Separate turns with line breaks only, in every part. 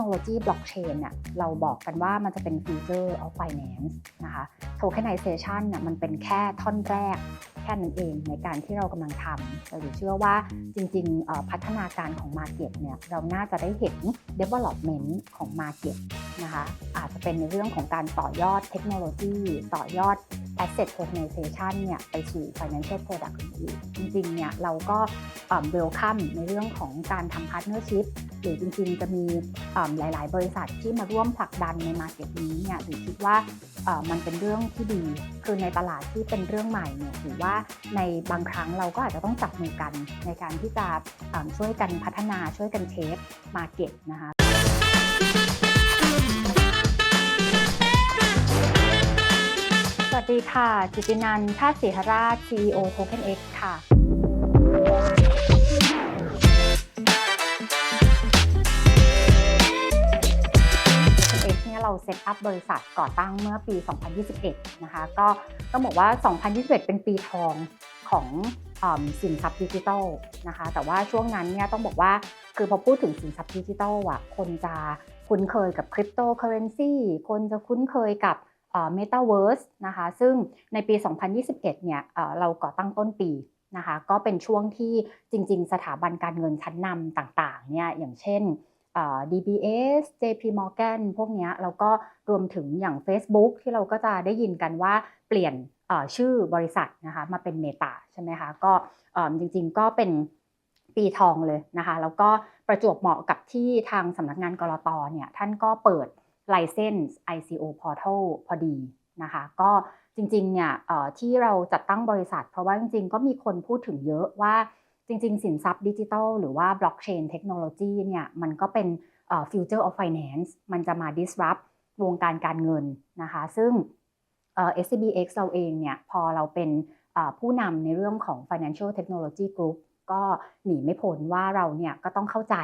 โนโลยีบล็อกเชนเนี่ยเราบอกกันว่ามันจะเป็น future of finance นะคะ tokenization เนี่ยมันเป็นแค่ท่อนแรกแค่นั้นเองในการที่เรากำลังทำเราเชื่อว่าจริงๆพัฒนาการของ Market เนี่ยเราน่าจะได้เห็น development ของ Market นะคะอาจจะเป็นในเรื่องของการต่อยอดเทคโนโลยี ต่อยอด asset tokenization เนี่ยไปสู่ financial product อื่นจริงๆเนี่ยเราก็เวลคัมในเรื่องของการทำ partnership หรือจริงๆ จะมีหลาย ๆ บริษัทที่มาร่วมผลักดันใน market นี้เนี่ยหรือคิดว่ามันเป็นเรื่องที่ดี คือในตลาดที่เป็นเรื่องใหม่เนี่ยถือว่าในบางครั้งเราก็อาจจะต้องจับมือกันในการที่จะช่วยกันพัฒนาช่วยกันเชฟ market นะคะ สวัสดีค่ะ จิตินันท์ชาติศรีหราช CEO Token X ค่ะ Token X เนี่ยเราเซตอัพบริษัทก่อตั้งเมื่อปี 2021 นะคะ ก็ต้องบอกว่า 2021 เป็นปีทองของสินทรัพย์ดิจิทัลนะคะ แต่ว่าช่วงนั้นเนี่ยต้องบอกว่าคือพอพูดถึงสินทรัพย์ดิจิทัลอะคนจะคุ้นเคยกับคริปโตเคอเรนซีคนจะคุ้นเคยกับ เมตาเวิร์สนะคะซึ่งในปี 2021 เนี่ยเราก่อตั้งต้นปีนะคะก็เป็นช่วงที่จริง ๆ สถาบันการเงินชั้นนำต่างๆเนี่ยอย่างเช่น DBS JP Morgan พวกนี้แล้วก็รวมถึงอย่าง Facebook ที่เราก็จะได้ยินกันว่าเปลี่ยนชื่อบริษัทนะคะมาเป็นเมตาใช่ไหมคะก็จริงๆก็เป็นปีทองเลยนะคะแล้วก็ประจวบเหมาะกับที่ทางสำนักงานกรตเนี่ยท่านก็เปิด license ICO portal พอดีนะคะ ก็จริงๆเนี่ยที่เราจัดตั้งบริษัท เพราะว่าจริงๆ ก็มีคนพูดถึงเยอะว่าจริง ๆ สินทรัพย์ดิจิทัลหรือว่า blockchain technology เนี่ยมันก็เป็น future of finance มันจะมา disrupt วงการการเงินนะคะ ซึ่ง SCBX เราเองเนี่ยพอเราเป็นผู้นำในเรื่องของ financial technology group ก็หนีไม่พ้นว่าเราเนี่ยก็ต้องเข้าใจ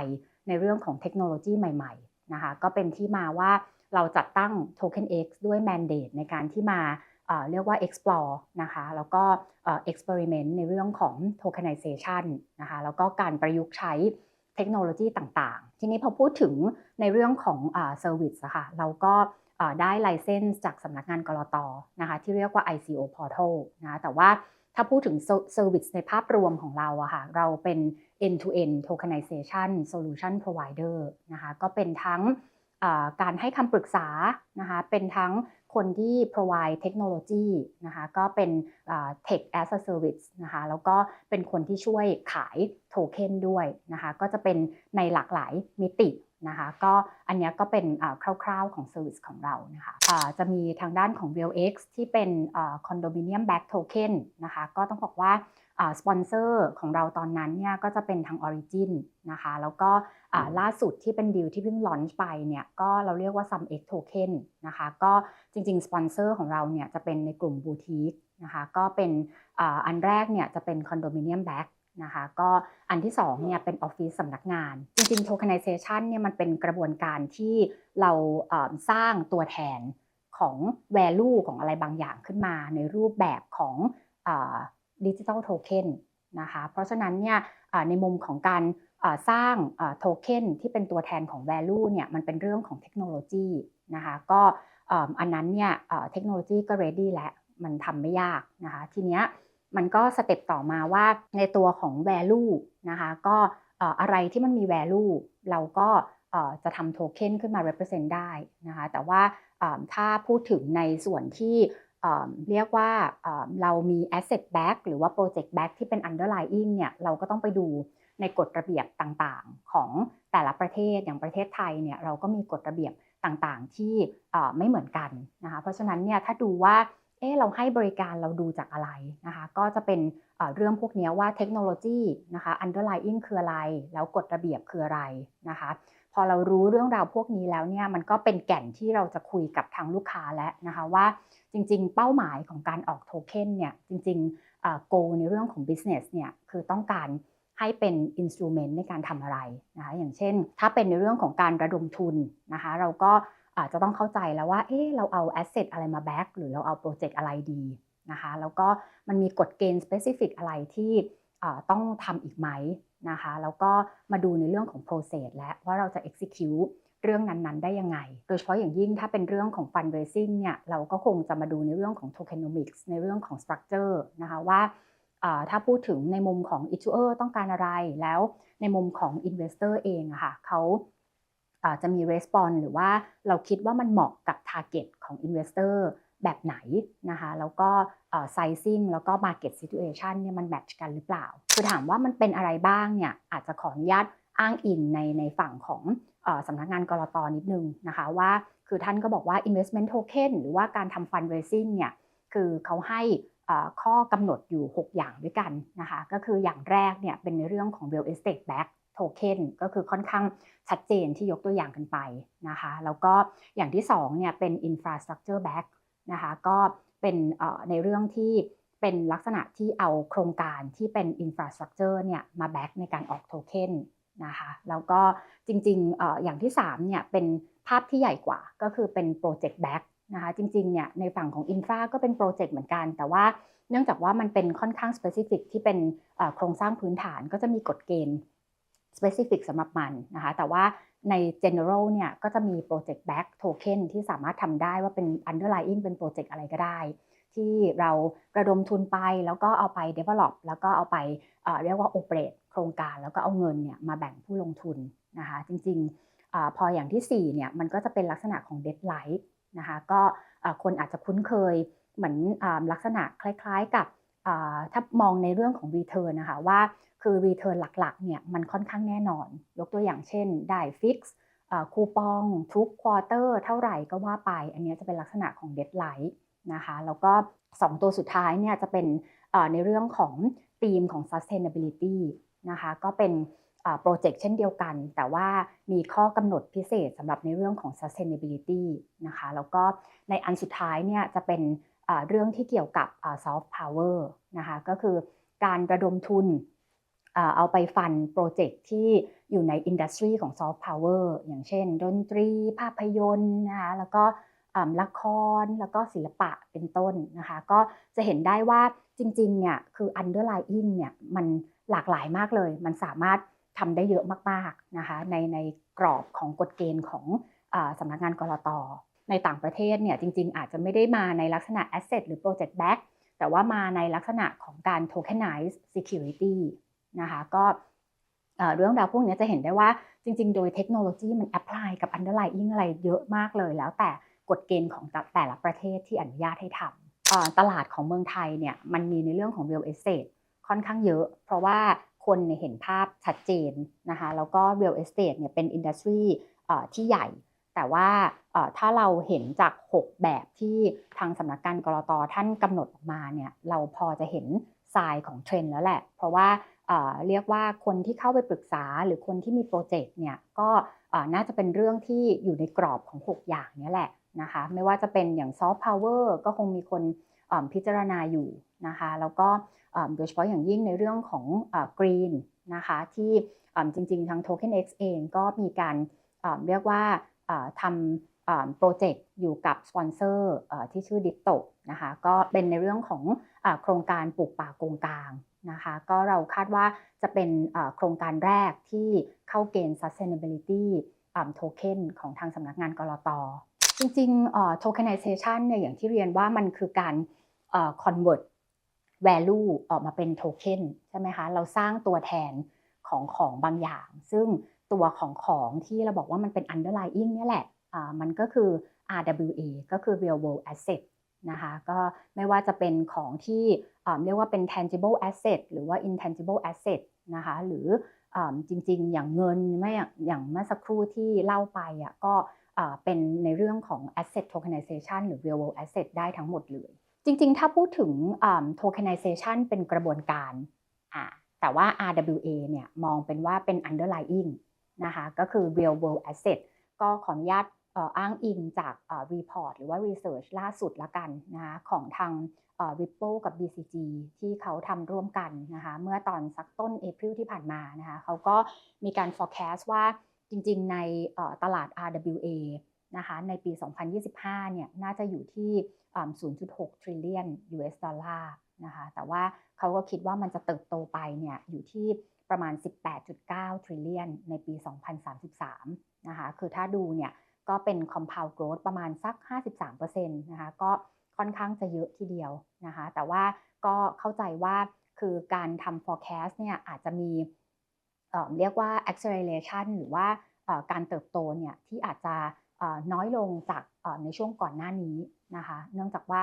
ในเรื่องของเทคโนโลยีใหม่ ๆ นะคะ ก็เป็นที่มาว่า เราจัดตั้ง Token X ด้วย mandate ในการที่มาเรียกว่า explore นะคะแล้วก็ experiment ในเรื่องของ tokenization นะคะแล้วก็การประยุกต์ใช้เทคโนโลยีต่างๆ ทีนี้พอพูดถึงในเรื่องของ service อะค่ะเราก็ได้ license จากสำนักงานกรตนะคะที่เรียกว่า ICO portal นะแต่ว่าถ้าพูดถึง service ในภาพรวมของเราอะค่ะเราเป็น end to end tokenization solution provider นะคะก็เป็นทั้ง การให้คำปรึกษานะคะเป็นทั้งคนที่ provide เทคโนโลยีนะคะก็เป็น tech as a service นะคะแล้วก็เป็นคนที่ช่วยขายโทเค็นด้วยนะคะก็จะเป็นในหลากหลายมิตินะคะก็อันนี้ก็เป็นคร่าวๆของ service ของเรานะคะะจะมีทางด้านของ RealX ที่เป็น condominium back token นะคะก็ต้องบอกว่า สปอนเซอร์ของเราตอนนั้นเนี่ยก็จะเป็นทาง Origin นะคะ แล้วก็ล่าสุดที่เป็นดีลที่เพิ่งลอนช์ไปเนี่ยก็เราเรียกว่า SumX Token นะคะ ก็จริงๆ สปอนเซอร์ของเราเนี่ยจะเป็นในกลุ่มบูติกนะคะก็เป็นอันแรกเนี่ยจะเป็นคอนโดมิเนียมแบ็กนะคะก็อันที่2เนี่ยเป็นออฟฟิศสำนักงาน จริงๆ tokenization เนี่ยมันเป็นกระบวนการที่เราสร้างตัวแทนของ value ของอะไรบางอย่างขึ้นมาในรูปแบบของ ดิจิทัลโทเค็นนะคะ เพราะฉะนั้นเนี่ยในมุมของการสร้างโทเค็นที่เป็นตัวแทนของ value เนี่ยมันเป็นเรื่องของเทคโนโลยีนะคะก็อันนั้นเนี่ยเทคโนโลยีก็ ready แล้วมันทำไม่ยากนะคะทีเนี้ยมันก็สเต็ปต่อมาว่าในตัวของ value นะคะก็อะไรที่มันมี value เราก็จะทำโทเค็นขึ้นมา represent ได้นะคะแต่ว่าถ้าพูดถึงในส่วนที่ เรียกว่าเรามี asset back หรือว่า project back ที่เป็น underlying เนี่ยเราก็ต้องไปดูในกฎระเบียบต่างๆ ของแต่ละประเทศอย่างประเทศไทยเนี่ยเราก็มีกฎระเบียบต่างๆ ที่ไม่เหมือนกันนะคะเพราะฉะนั้นเนี่ยถ้าดูว่าเออเราให้บริการเราดูจากอะไรนะคะก็จะเป็นเรื่องพวกนี้ว่าเทคโนโลยีนะคะ underlying คืออะไร แล้วกฎระเบียบคืออะไรนะคะพอเรารู้เรื่องราวพวกนี้แล้วเนี่ยมันก็เป็นแก่นที่เราจะคุยกับทางลูกค้าแล้วนะคะว่า จริงๆ เป้าหมายของการออกโทเค็นเนี่ยจริงๆโกในเรื่องของ business เนี่ยคือต้องการให้เป็น instrument ในการทำอะไรนะคะอย่างเช่น ถ้าเป็นในเรื่องของการระดมทุนนะคะเราก็อาจจะต้องเข้าใจแล้วว่าเอ๊เราเอา asset อะไรมา back หรือเราเอาโปรเจกต์อะไรดีนะคะแล้วก็มันมีกฎเกณฑ์ specific อะไรที่ต้องทำอีกไหมนะคะแล้วก็มาดูในเรื่องของ process และว่าเราจะ execute เรื่องนั้น ๆ ได้ยังไง โดยเฉพาะอย่างยิ่งถ้าเป็นเรื่องของ fundraising เนี่ยเราก็คงจะมาดูในเรื่องของ tokenomics ในเรื่องของ structure นะคะว่าถ้าพูดถึงในมุมของ issuer ต้องการอะไรแล้วในมุมของ investor เองอะค่ะเขาจะมี response หรือว่าเราคิดว่ามันเหมาะกับ target ของ investor แบบไหนนะคะแล้วก็ sizing แล้วก็ market situation เนี่ยมันแมทช์กันหรือเปล่า คือถามว่ามันเป็นอะไรบ้างเนี่ยอาจจะขออนุญาตอ้างอิงในในฝั่งของ สำนักงานกรตนิดนึงนะคะว่าคือท่านก็บอกว่า investment token หรือว่าการทำ fundraising เนี่ยคือเขาให้ข้อกำหนดอยู่ 6 อย่างด้วยกันนะคะก็คืออย่างแรกเนี่ยเป็นในเรื่องของ real estate back token ก็คือค่อนข้างชัดเจนที่ยกตัวอย่างกันไปนะคะแล้วก็อย่างที่2เนี่ยเป็น infrastructure back นะคะก็เป็นในเรื่องที่เป็นลักษณะที่เอาโครงการที่เป็น infrastructure เนี่ยมาแบ็กในการออกโทเค็น นะคะแล้วก็จริงๆออย่างที่3เนี่ยเป็นภาพที่ใหญ่กว่าก็คือเป็นโปรเจกต์แบ็กนะคะจริงๆเนี่ยในฝั่งของอินฟราก็เป็นโปรเจกต์เหมือนกัน แต่ว่าเนื่องจากว่ามันเป็นค่อนข้างสเปซิฟิกที่เป็นโครงสร้างพื้นฐานก็จะมีกฎเกณฑ์สเปซิฟิกสำหรับมันนะคะแต่ว่าใน general เนี่ยก็จะมี project back token ที่สามารถทำได้ว่าเป็น underlying เป็นโปรเจกต์อะไรก็ได้ ที่เราระดมทุนไปแล้วก็เอาไป develop แล้วก็เอาไปเรียกว่า operate ครงการแล้วก็เอาเงินเนี่ยมาแบ่งผู้ลงทุนนะคะจริงๆอพออย่างที่4เนี่ยมันก็จะเป็นลักษณะของ dead light นะคะก็คนอาจจะคุ้นเคยเหมือนลักษณะคล้าย ๆกับถ้ามองในเรื่องของ return นะคะว่าคือ return หลักๆเนี่ยมันค่อนข้างแน่นอน ยกตัวอย่างเช่น ได้ฟิกซ์คูปองทุกควอเตอร์เท่าไหร่ก็ว่าไป อันนี้จะเป็นลักษณะของเด d ไลท์นะคะแล้วก็ 2 ตัวสุดท้ายเนี่ยจะเป็นในเรื่องของธีมของ sustainability นะคะก็เป็นโปรเจกต์เช่นเดียวกัน แต่ว่ามีข้อกำหนดพิเศษสำหรับในเรื่องของ sustainability นะคะแล้วก็ในอันสุดท้ายเนี่ยจะเป็นเรื่องที่เกี่ยวกับ soft power นะคะก็คือการระดมทุนเอาไปฟันโปรเจกต์ที่อยู่ในอินดัสทรีของซอฟต์พาวเวอร์อย่างเช่น ดนตรี ภาพยนตร์นะคะแล้วก็ละครแล้วก็ศิลปะเป็นต้นนะคะ ก็จะเห็นได้ว่าจริงๆเนี่ยคือ underlying เนี่ยมัน หลากหลายมากเลย มันสามารถทำได้เยอะมากๆนะคะในในกรอบของกฎเกณฑ์ของอสำนักงานกรตในต่างประเทศเนี่ยจริง ๆ อาจจะไม่ได้มาในลักษณะ asset หรือ project back แต่ว่ามาในลักษณะของการ tokenize security นะคะก็เรื่องราวพวกนี้จะเห็นได้ว่าจริง ๆ โดยเทคโนโลยีมันแอพพลายกับ underlying อะไรเยอะมากเลย แล้วแต่กฎเกณฑ์ของแต่ละประเทศที่อนุญาตให้ทำตลาดของเมืองไทยเนี่ยมันมีในเรื่องของ real estate ค่อนข้างเยอะ เพราะว่าคนเห็นภาพชัดเจนนะคะแล้วก็ real estate เนี่ยเป็นอินดัสทรีที่ใหญ่ แต่ว่าถ้าเราเห็นจาก 6 แบบที่ทางสำนักงานกรตท่านกำหนดออกมาเนี่ยเราพอจะเห็นทรายของเทรนแล้วแหละ เพราะว่าเรียกว่าคนที่เข้าไปปรึกษาหรือคนที่มีโปรเจกต์เนี่ยก็น่าจะเป็นเรื่องที่อยู่ในกรอบของ 6 อย่างนี้แหละนะคะไม่ว่าจะเป็นอย่างซอฟต์พาวเวอร์ก็คงมีคนพิจารณาอยู่นะคะแล้วก็ โดยเฉพาะอย่างยิ่งในเรื่องของกรีนนะคะที่จริงๆ ทาง Token X เองก็มีการเรียกว่าทำโปรเจกต์อยู่กับสปอนเซอร์ที่ชื่อดิ t โตนะคะก็เป็นในเรื่องของโครงการปลูกป่าโกงกลางนะคะก็เราคาดว่าจะเป็นโครงการแรกที่เข้าเกณฑ์ sustainability token ของทางสำนักงานกรตจริงๆ tokenization เนี่ยอย่างที่เรียนว่ามันคือการ convert value ออกมาเป็นโทเค็นใช่ไหมคะ เราสร้างตัวแทนของของบางอย่าง ซึ่งตัวของของที่เราบอกว่ามันเป็น underlying เนี่ยแหละมันก็คือ RWA ก็คือ real world asset นะคะก็ไม่ว่าจะเป็นของที่เรียกว่าเป็น tangible asset หรือว่า intangible asset นะคะหรือจริงๆ อย่างเงินไม่อย่างเมื่อสักครู่ที่เล่าไปอะก็เป็นในเรื่องของ asset tokenization หรือ real world asset ได้ทั้งหมดเลย จริงๆ ถ้าพูดถึง tokenization เป็นกระบวนการ แต่ว่า RWA เนี่ยมองเป็นว่าเป็น underlying นะคะ ก็คือ real world asset ก็ขออนุญาตอ้างอิงจากรีพอร์ตหรือว่ารีเสิร์ชล่าสุดละกันนะคะของทาง Ripple กับ BCG ที่เขาทำร่วมกันนะคะเมื่อตอนสักต้นเอพ i l ที่ผ่านมานะคะเขาก็มีการ forecast ว่าจริงๆ ในตลาด RWA นะคะในปี 2025 เนี่ยน่าจะอยู่ที่ 0.6 trillion US ดอลลาร์นะคะแต่ว่าเขาก็คิดว่ามันจะเติบโตไปเนี่ยอยู่ที่ประมาณ 18.9 trillion ในปี 2033นะคะนะคะคือถ้าดูเนี่ยก็เป็น compound growth ประมาณสัก 53%นะคะก็ค่อนข้างจะเยอะทีเดียวนะคะแต่ว่าก็เข้าใจว่าคือการทำ forecast เนี่ยอาจจะมีเเรียกว่า acceleration หรือว่าการเติบโตเนี่ยที่อาจจะ น้อยลงจากในช่วงก่อนหน้านี้นะคะ เนื่องจากว่า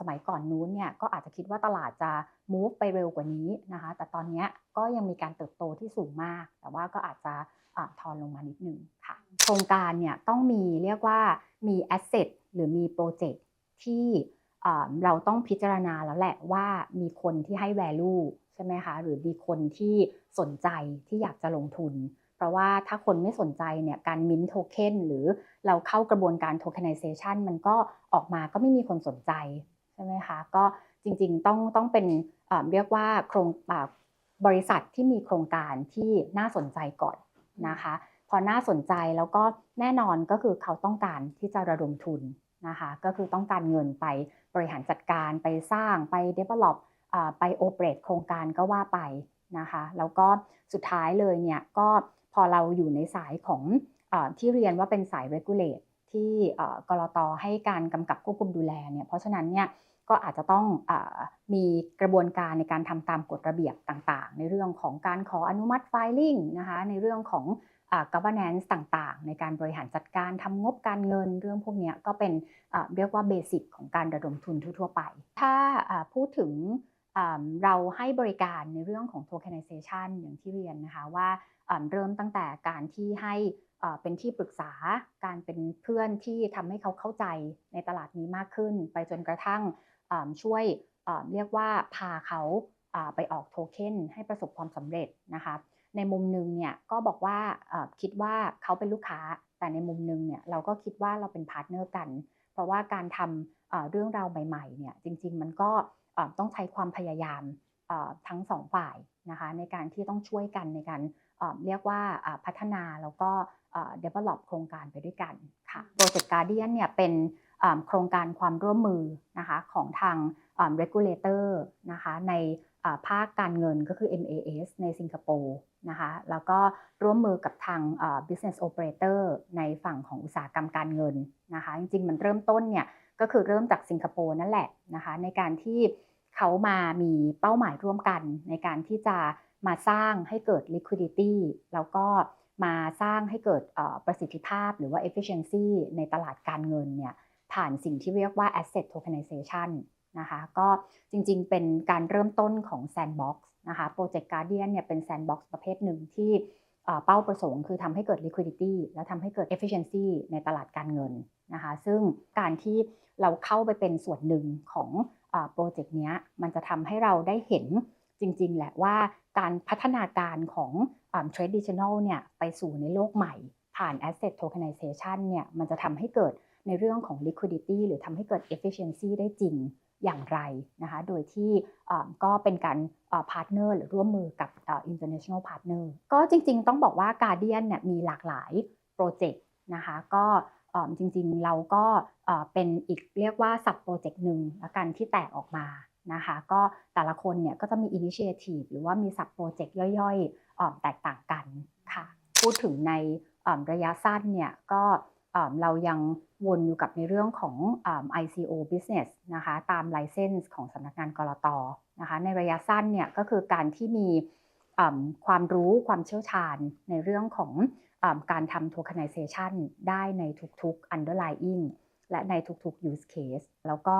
สมัยก่อนนู้นเนี่ยก็อาจจะคิดว่าตลาดจะ move ไปเร็วกว่านี้นะคะ แต่ตอนนี้ก็ยังมีการเติบโตที่สูงมาก แต่ว่าก็อาจจะทอนลงมานิดนึงค่ะ โครงการเนี่ยต้องมีเรียกว่ามี asset หรือมีโปรเจกต์ที่เราต้องพิจารณาแล้วแหละว่ามีคนที่ให้ value ใช่ไหมคะ หรือมีคนที่สนใจที่อยากจะลงทุน เพราะว่าถ้าคนไม่สนใจเนี่ยการมินโทเค็นหรือเราเข้ากระบวนการโทเคนไนเซชันมันก็ออกมาก็ไม่มีคนสนใจใช่ไหมคะก็จริงๆต้องต้องเป็นเรียกว่าโครงบริษัทที่มีโครงการที่น่าสนใจก่อนนะคะ พอน่าสนใจแล้วก็แน่นอนก็คือเขาต้องการที่จะระดมทุนนะคะก็คือต้องการเงินไปบริหารจัดการไปสร้างไป develop ไปโอเปรตโครงการก็ว่าไปนะคะ แล้วก็สุดท้ายเลยเนี่ยก็ พอเราอยู่ในสายของอที่เรียนว่าเป็นสาย regulate ที่กรตให้การกำกับควบคุมดูแลเนี่ยเพราะฉะนั้นเนี่ยก็อาจจะต้องอมีกระบวนการในการทำตามกฎระเบียบต่างๆ ในเรื่องของการขออนุมัติ filing นะคะในเรื่องของ governance ต่างๆ ในการบริหารจัดการทำงบการเงินเรื่องพวกนี้ก็เป็นเรียกว่าเบสิกของการระดมทุนทั่วๆไป ถ้าพูดถึงเราให้บริการในเรื่องของ tokenization อย่างที่เรียนนะคะว่า เริ่มตั้งแต่การที่ให้เป็นที่ปรึกษาการเป็นเพื่อนที่ทำให้เขาเข้าใจในตลาดนี้มากขึ้น ไปจนกระทั่งช่วยเรียกว่าพาเขาไปออกโทเค็นให้ประสบความสำเร็จนะคะในมุมหนึ่งเนี่ยก็บอกว่าคิดว่าเขาเป็นลูกค้า แต่ในมุมหนึ่งเนี่ยเราก็คิดว่าเราเป็นพาร์ทเนอร์กัน เพราะว่าการทำเรื่องราวใหม่ๆเนี่ยจริงๆมันก็ต้องใช้ความพยายามทั้งสองฝ่ายนะคะในการที่ต้องช่วยกันในการ เรียกว่าพัฒนาแล้วก็ develop โครงการไปด้วยกันค่ะ Project Guardian เนี่ยเป็นโครงการความร่วมมือนะคะของทาง regulator นะคะในภาคการเงินก็คือ MAS ในสิงคโปร์นะคะแล้วก็ร่วมมือกับทาง business operator ในฝั่งของอุตสาหกรรมการเงินนะคะจริงๆ มันเริ่มต้นเนี่ยก็คือเริ่มจากสิงคโปร์นั่นแหละนะคะในการที่เขามามีเป้าหมายร่วมกันในการที่จะ มาสร้างให้เกิด liquidity แล้วก็มาสร้างให้เกิดประสิทธิภาพหรือว่า efficiency ในตลาดการเงินเนี่ยผ่านสิ่งที่เรียกว่า asset tokenization นะคะก็จริงๆ เป็นการเริ่มต้นของ sandbox นะคะ Project Guardian เนี่ยเป็น sandbox ประเภทหนึ่งที่เป้าประสงค์คือทำให้เกิด liquidity และทำให้เกิด efficiency ในตลาดการเงินนะคะซึ่งการที่เราเข้าไปเป็นส่วนหนึ่งของโปรเจกต์นี้มันจะทำให้เราได้เห็น จริง ๆ แหละว่าการพัฒนาการของ traditional เนี่ยไปสู่ในโลกใหม่ ผ่าน asset tokenization เนี่ยมันจะทำให้เกิดในเรื่องของ liquidity หรือทำให้เกิด efficiency ได้จริงอย่างไรนะคะโดยที่ก็เป็นการพาร์ทเนอร์หรือร่วมมือกับ international partner ก็จริง ๆ ต้องบอกว่า Guardian เนี่ยมีหลากหลายโปรเจกต์นะคะก็จริงๆเราก็เป็นอีกเรียกว่าสับโปรเจกต์หนึ่งละกันที่แตกออกมา นะคะ ก็แต่ละคนเนี่ยก็จะมีอินิเชทีฟหรือว่ามีสับโปรเจกต์ย่อยๆแตกต่างกันค่ะ พูดถึงในระยะสั้นเนี่ยก็เรายังวนอยู่กับในเรื่องของ ICO business นะคะตาม license ของสำนักงานกรตนะคะในระยะสั้นเนี่ยก็คือการที่มีความรู้ความเชี่ยวชาญในเรื่องของการทำ tokenization ได้ในทุกๆ underlying และในทุกๆ use case แล้วก็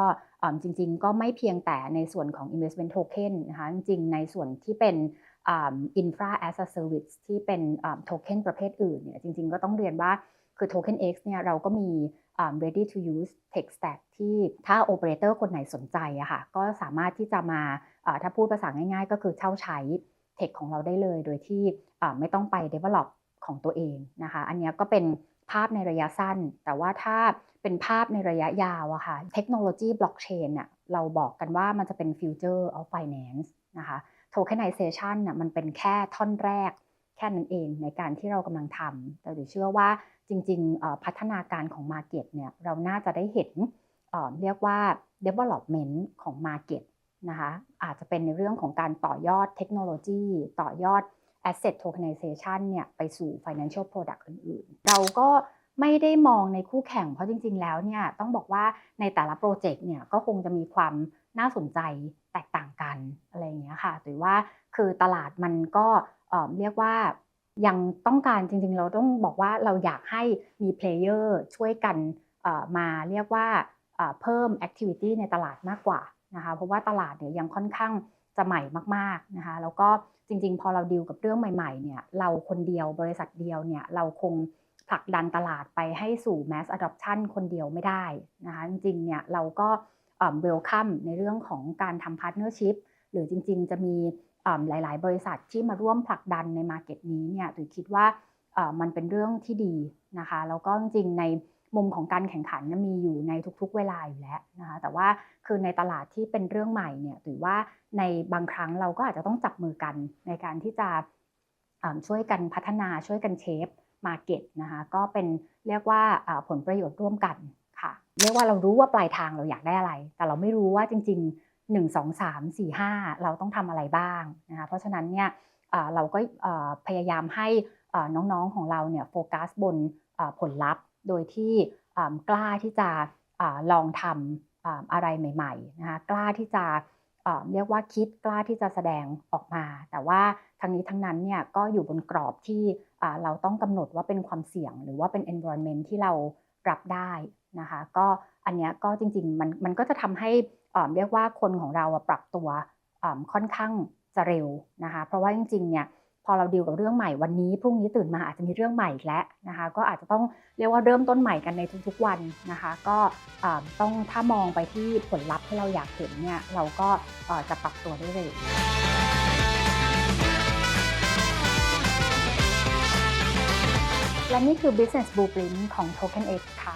จริงๆ ก็ไม่เพียงแต่ในส่วนของ investment token นะคะจริงๆ ในส่วนที่เป็น infra as a service ที่เป็นโทเค็นประเภทอื่นเนี่ยจริงๆ ก็ต้องเรียนว่าคือ Token X เนี่ยเราก็มี ready to use tech stack ที่ถ้า operator คนไหนสนใจอะค่ะก็สามารถที่จะมาถ้าพูดภาษาง่ายๆ ก็คือเช่าใช้ tech ของเราได้เลย โดยที่ไม่ต้องไป develop ของตัวเองนะคะ อันนี้ก็เป็น ภาพในระยะสั้น แต่ว่าถ้าเป็นภาพในระยะยาวอะค่ะ เทคโนโลยีบล็อกเชนเนี่ยเราบอกกันว่ามันจะเป็น future of finance นซ์นะคะ tokenization น่ะมันเป็นแค่ท่อนแรกแค่นั้นเองในการที่เรากำลังทำแต่เชื่อว่าจริงๆพัฒนาการของ Market เนี่ยเราน่าจะได้เห็นเรียกว่า development ของ Market นะคะอาจจะเป็นในเรื่องของการต่อยอดเทคโนโลยี ต่อยอด asset tokenization เนี่ยไปสู่ financial product อื่นๆ เราก็ไม่ได้มองในคู่แข่งเพราะจริง ๆ แล้วเนี่ยต้องบอกว่าในแต่ละโปรเจกต์เนี่ยก็คงจะมีความน่าสนใจแตกต่างกันอะไรอย่างเงี้ยค่ะหรือว่าคือตลาดมันก็เรียกว่ายังต้องการจริง ๆ เราต้องบอกว่าเราอยากให้มีเพลเยอร์ช่วยกันมาเรียกว่าเอ่อเพิ่ม activity ในตลาดมากกว่านะคะเพราะว่าตลาดเนี่ยยังค่อนข้างจะใหม่มากๆนะคะแล้วก็ จริง ๆ พอเราดีลกับเรื่องใหม่ๆเนี่ยเราคนเดียวบริษัทเดียวเนี่ยเราคงผลักดันตลาดไปให้สู่ mass adoption คนเดียวไม่ได้นะคะจริงๆเนี่ยเราก็เวลคัมในเรื่องของการทำ partnership หรือจริง ๆ จะมีหลาย ๆ บริษัทที่มาร่วมผลักดันใน market นี้เนี่ยหรือคิดว่ามันเป็นเรื่องที่ดีนะคะแล้วก็จริงๆใน มุมของการแข่งขันมีอยู่ในทุกๆ เวลาอยู่แล้วนะคะแต่ว่าคือในตลาดที่เป็นเรื่องใหม่เนี่ยหรือว่าในบางครั้งเราก็อาจจะต้องจับมือกันในการที่จะช่วยกันพัฒนาช่วยกันเชฟ Market นะคะก็เป็นเรียกว่าผลประโยชน์ร่วมกันค่ะ เรียกว่าเรารู้ว่าปลายทางเราอยากได้อะไร แต่เราไม่รู้ว่าจริง ๆ 1 2 3 4 5 เราต้องทำอะไรบ้างนะคะเพราะฉะนั้นเนี่ยเราก็พยายามให้น้องๆของเราเนี่ยโฟกัสบนผลลัพธ์ โดยที่กล้าที่จะลองทำอะไรใหม่ๆนะคะกล้าที่จะเรียกว่าคิดกล้าที่จะแสดงออกมา แต่ว่าทั้งนี้ทั้งนั้นเนี่ยก็อยู่บนกรอบที่เราต้องกำหนดว่าเป็นความเสี่ยง หรือว่าเป็น environment ที่เรารับได้นะคะก็อันเนี้ยก็จริงๆมันมันก็จะทำให้เรียกว่าคนของเราปรับตัวค่อนข้างจะเร็วนะคะเพราะว่าจริงๆเนี่ย พอเราดีลกับเรื่องใหม่วันนี้พรุ่งนี้ตื่นมาอาจจะมีเรื่องใหม่อีกแล้วนะคะก็อาจจะต้องเรียกว่าเริ่มต้นใหม่กันในทุกๆวันนะคะก็ต้องถ้ามองไปที่ผลลัพธ์ที่เราอยากเห็นเนี่ยเราก็จะปรับตัวได้เร็วและนี่คือ Business Blueprint ของ Token X ค่ะ